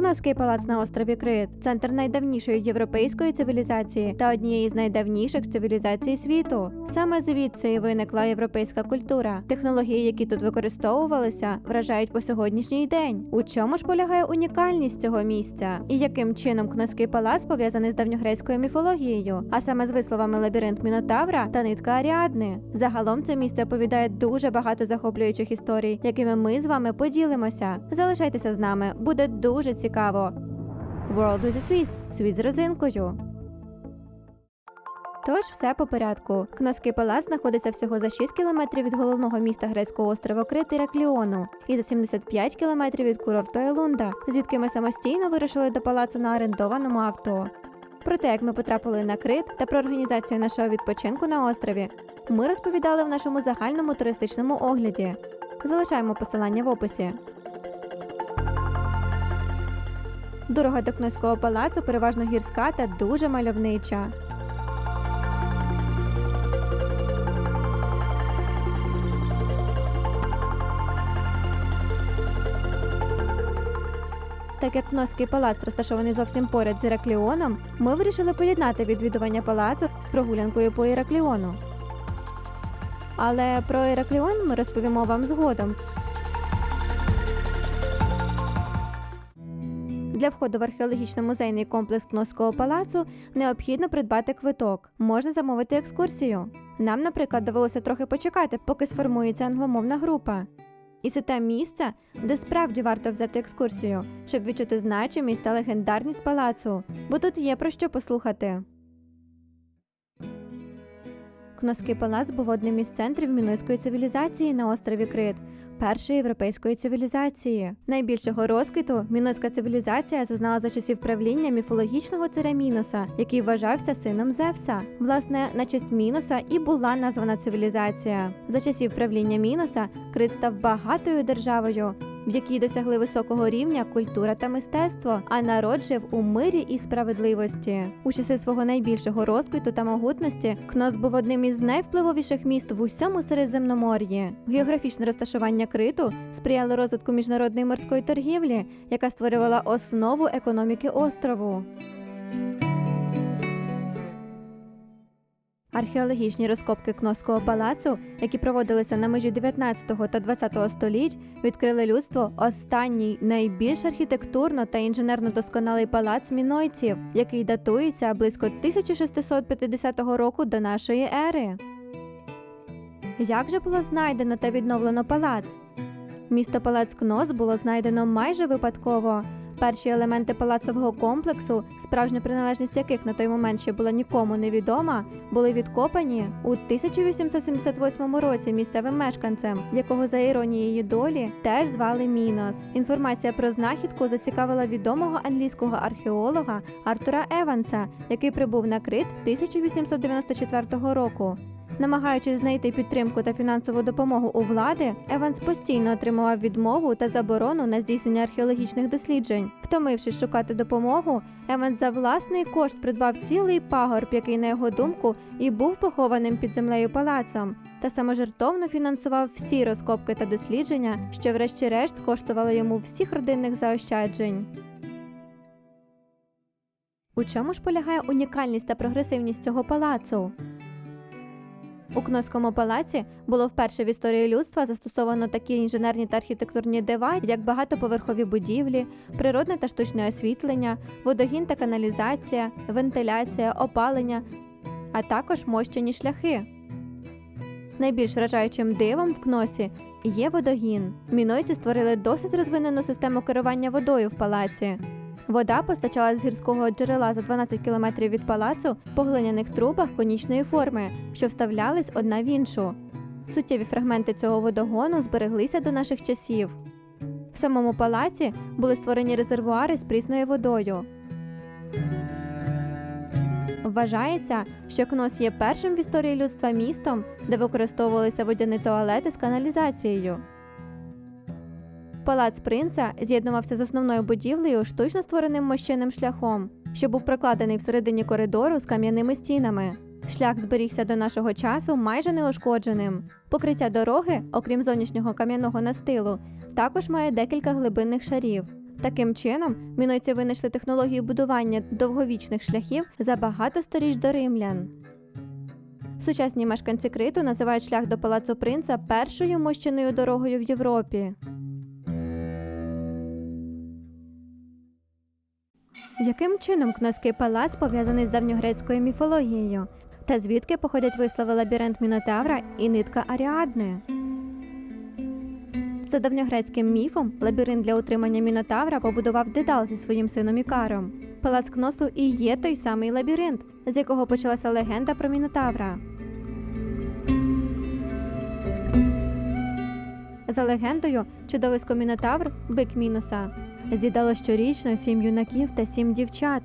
Кноський палац на острові Крит центр найдавнішої європейської цивілізації та однієї з найдавніших цивілізацій світу. Саме звідси і виникла європейська культура. Технології, які тут використовувалися, вражають по сьогоднішній день. У чому ж полягає унікальність цього місця? І яким чином Кноський палац пов'язаний з давньогрецькою міфологією, а саме з висловами лабіринт Мінотавра та нитка Аріадни. Загалом це місце оповідає дуже багато захоплюючих історій, якими ми з вами поділимося. Залишайтеся з нами, буде дуже цікаво. World with a Twist – світ з розинкою. Тож все по порядку. Кноський палац знаходиться всього за 6 кілометрів від головного міста грецького острова Крит Іракліону і за 75 кілометрів від курорту Елунда, звідки ми самостійно вирушили до палацу на орендованому авто. Про те, як ми потрапили на Крит та про організацію нашого відпочинку на острові, ми розповідали в нашому загальному туристичному огляді. Залишаємо посилання в описі. Дорога до Кноського палацу переважно гірська та дуже мальовнича. Так як Кноський палац розташований зовсім поряд з Іракліоном, ми вирішили поєднати відвідування палацу з прогулянкою по Іракліону. Але про Іракліон ми розповімо вам згодом. Для входу в археологічно-музейний комплекс Кноського палацу необхідно придбати квиток. Можна замовити екскурсію. Нам, наприклад, довелося трохи почекати, поки сформується англомовна група. І це те місце, де справді варто взяти екскурсію, щоб відчути значимість та легендарність палацу, бо тут є про що послухати. Кноський палац був одним із центрів мінойської цивілізації на острові Крит, першої європейської цивілізації. Найбільшого розквіту мінойська цивілізація зазнала за часів правління міфологічного царя Міноса, який вважався сином Зевса. Власне, на честь Міноса і була названа цивілізація. За часів правління Міноса Крит став багатою державою, в якій досягли високого рівня культура та мистецтво, а народ жив у мирі і справедливості. У часи свого найбільшого розквіту та могутності Кнос був одним із найвпливовіших міст в усьому Середземномор'ї. Географічне розташування Криту сприяло розвитку міжнародної морської торгівлі, яка створювала основу економіки острову. Археологічні розкопки Кносського палацу, які проводилися на межі 19 та 20 століть, відкрили людству останній найбільш архітектурно та інженерно досконалий палац мінойців, який датується близько 1650 року до нашої ери. Як же було знайдено та відновлено палац? Місто Палац Кнос було знайдено майже випадково. Перші елементи палацового комплексу, справжня приналежність яких на той момент ще була нікому невідома, були відкопані у 1878 році місцевим мешканцем, якого за іронією долі теж звали Мінос. Інформація про знахідку зацікавила відомого англійського археолога Артура Еванса, який прибув на Крит 1894 року. Намагаючись знайти підтримку та фінансову допомогу у влади, Еванс постійно отримував відмову та заборону на здійснення археологічних досліджень. Втомившись шукати допомогу, Еванс за власний кошт придбав цілий пагорб, який, на його думку, і був похованим під землею палацом, та саможертовно фінансував всі розкопки та дослідження, що, врешті-решт, коштували йому всіх родинних заощаджень. У чому ж полягає унікальність та прогресивність цього палацу? У Кноському палаці було вперше в історії людства застосовано такі інженерні та архітектурні дива, як багатоповерхові будівлі, природне та штучне освітлення, водогін та каналізація, вентиляція, опалення, а також мощені шляхи. Найбільш вражаючим дивом в Кносі є водогін. Мінойці створили досить розвинену систему керування водою в палаці. Вода постачалась з гірського джерела за 12 кілометрів від палацу по глиняних трубах конічної форми, що вставлялись одна в іншу. Суттєві фрагменти цього водогону збереглися до наших часів. В самому палаці були створені резервуари з прісною водою. Вважається, що Кнос є першим в історії людства містом, де використовувалися водяні туалети з каналізацією. Палац принца з'єднувався з основною будівлею штучно створеним мощеним шляхом, що був прокладений всередині коридору з кам'яними стінами. Шлях зберігся до нашого часу майже неушкодженим. Покриття дороги, окрім зовнішнього кам'яного настилу, також має декілька глибинних шарів. Таким чином, мінойці винайшли технологію будування довговічних шляхів за багато сторіч до римлян. Сучасні мешканці Криту називають шлях до палацу принца першою мощеною дорогою в Європі. Яким чином Кнозький палац пов'язаний з давньогрецькою міфологією? Та звідки походять вислови лабіринт Мінотавра і нитка Аріадни? За давньогрецьким міфом, лабіринт для утримання Мінотавра побудував Дедал зі своїм сином Ікаром. Палац Кносу і є той самий лабіринт, з якого почалася легенда про Мінотавра. За легендою, чудовисько Мінотавр, бик Міноса, з'їдало щорічно сім юнаків та сім дівчат.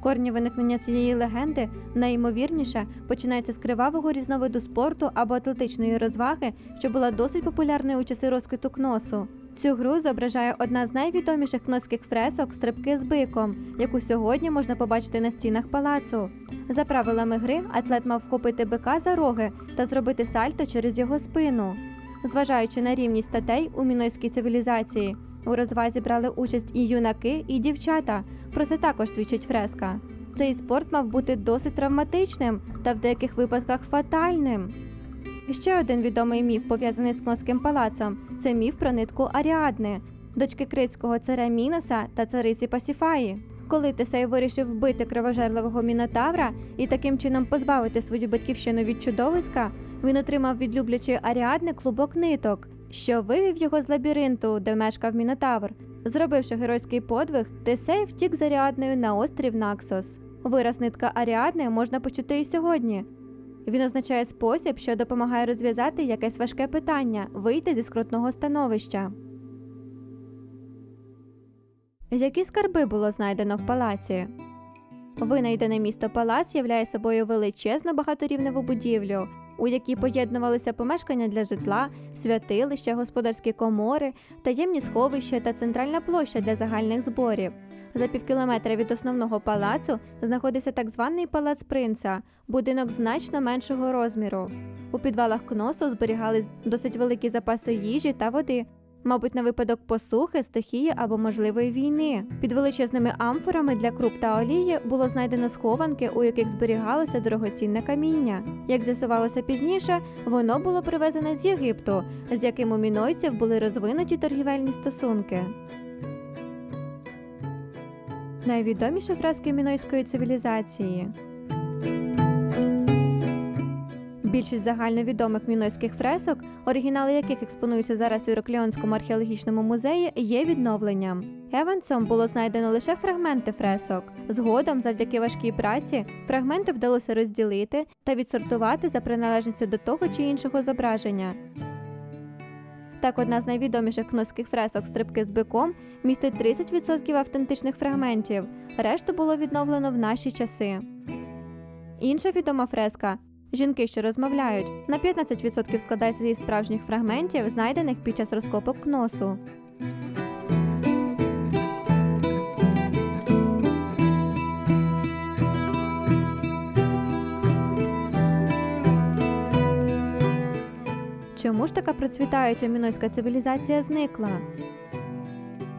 Корні виникнення цієї легенди найімовірніше починаються з кривавого різновиду спорту або атлетичної розваги, що була досить популярною у часи розквіту кносу. Цю гру зображає одна з найвідоміших кносських фресок стрибки з биком, яку сьогодні можна побачити на стінах палацу. За правилами гри, атлет мав вхопити бика за роги та зробити сальто через його спину. Зважаючи на рівність статей у мінойській цивілізації, у розвазі брали участь і юнаки, і дівчата. Про це також свідчить фреска. Цей спорт мав бути досить травматичним та в деяких випадках фатальним. Ще один відомий міф, пов'язаний з Кносським палацом, це міф про нитку Аріадни, дочки критського царя Міноса та цариці Пасіфаї. Коли Тесей вирішив вбити кривожерливого мінотавра і таким чином позбавити свою батьківщину від чудовиська, він отримав від люблячої Аріадни клубок ниток, що вивів його з лабіринту, де мешкав мінотавр. Зробивши геройський подвиг, Тесей втік з Аріаднею на острів Наксос. Вираз нитка Аріадни можна почути і сьогодні. Він означає спосіб, що допомагає розв'язати якесь важке питання, вийти зі скрутного становища. Які скарби було знайдено в палаці? Винайдене місто палац являє собою величезну багаторівневу будівлю, у якій поєднувалися помешкання для житла, святилища, господарські комори, таємні сховища та центральна площа для загальних зборів. За півкілометра від основного палацу знаходився так званий палац принца, будинок значно меншого розміру. У підвалах кносу зберігались досить великі запаси їжі та води, мабуть, на випадок посухи, стихії або можливої війни. Під величезними амфорами для круп та олії було знайдено схованки, у яких зберігалося дорогоцінне каміння. Як з'ясувалося пізніше, воно було привезене з Єгипту, з яким у мінойців були розвинуті торгівельні стосунки. Найвідоміші фрески мінойської цивілізації. Більшість загальновідомих мінойських фресок, оригінали яких експонуються зараз у Ірокліонському археологічному музеї, є відновленням. Евансом було знайдено лише фрагменти фресок. Згодом, завдяки важкій праці, фрагменти вдалося розділити та відсортувати за приналежністю до того чи іншого зображення. Так, одна з найвідоміших кнозьких фресок стрибки з биком містить 30% автентичних фрагментів, решту було відновлено в наші часи. Інша відома фреска Жінки, що розмовляють, на 15% складається зі справжніх фрагментів, знайдених під час розкопок кносу. Чому ж така процвітаюча мінойська цивілізація зникла?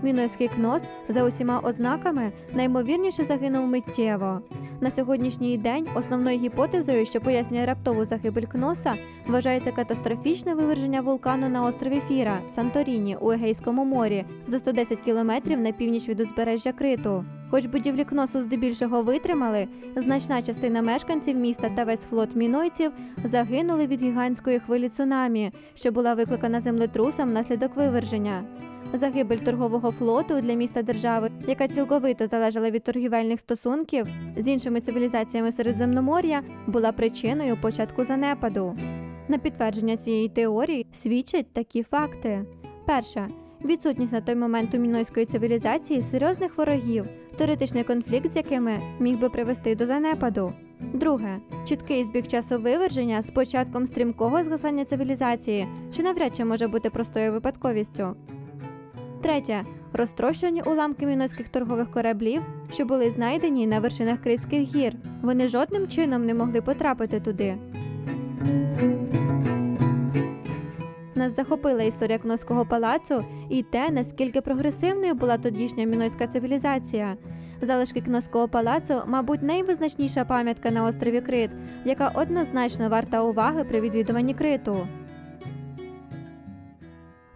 Мінойський кнос за усіма ознаками наймовірніше загинув миттєво. На сьогоднішній день основною гіпотезою, що пояснює раптову загибель Кноса, вважається катастрофічне виверження вулкану на острові Фіра Санторіні у Егейському морі за 110 кілометрів на північ від узбережжя Криту. Хоч будівлі Кносу здебільшого витримали, значна частина мешканців міста та весь флот мінойців загинули від гігантської хвилі цунамі, що була викликана землетрусом внаслідок виверження. Загибель торгового флоту для міста держави, яка цілковито залежала від торгівельних стосунків з іншими цивілізаціями Середземномор'я, була причиною початку занепаду. На підтвердження цієї теорії свідчать такі факти: перше відсутність на той момент у мінойської цивілізації серйозних ворогів, теоретичний конфлікт з якими міг би привести до занепаду. Друге чіткий збіг часу виверження з початком стрімкого згасання цивілізації, що навряд чи може бути простою випадковістю. Третє розтрощені уламки мінойських торгових кораблів, що були знайдені на вершинах Критських гір. Вони жодним чином не могли потрапити туди. Нас захопила історія Кносського палацу і те, наскільки прогресивною була тодішня мінойська цивілізація. Залишки Кносського палацу, мабуть, найвизначніша пам'ятка на острові Крит, яка однозначно варта уваги при відвідуванні Криту.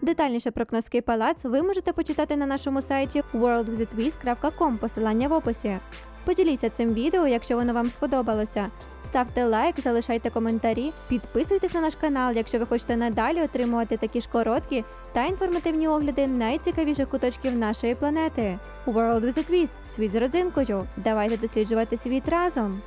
Детальніше про Кносський палац ви можете почитати на нашому сайті worldvisitwiz.com, посилання в описі. Поділіться цим відео, якщо воно вам сподобалося. Ставте лайк, залишайте коментарі, підписуйтесь на наш канал, якщо ви хочете надалі отримувати такі ж короткі та інформативні огляди найцікавіших куточків нашої планети. World with a Twist – світ з родзинкою. Давайте досліджувати світ разом.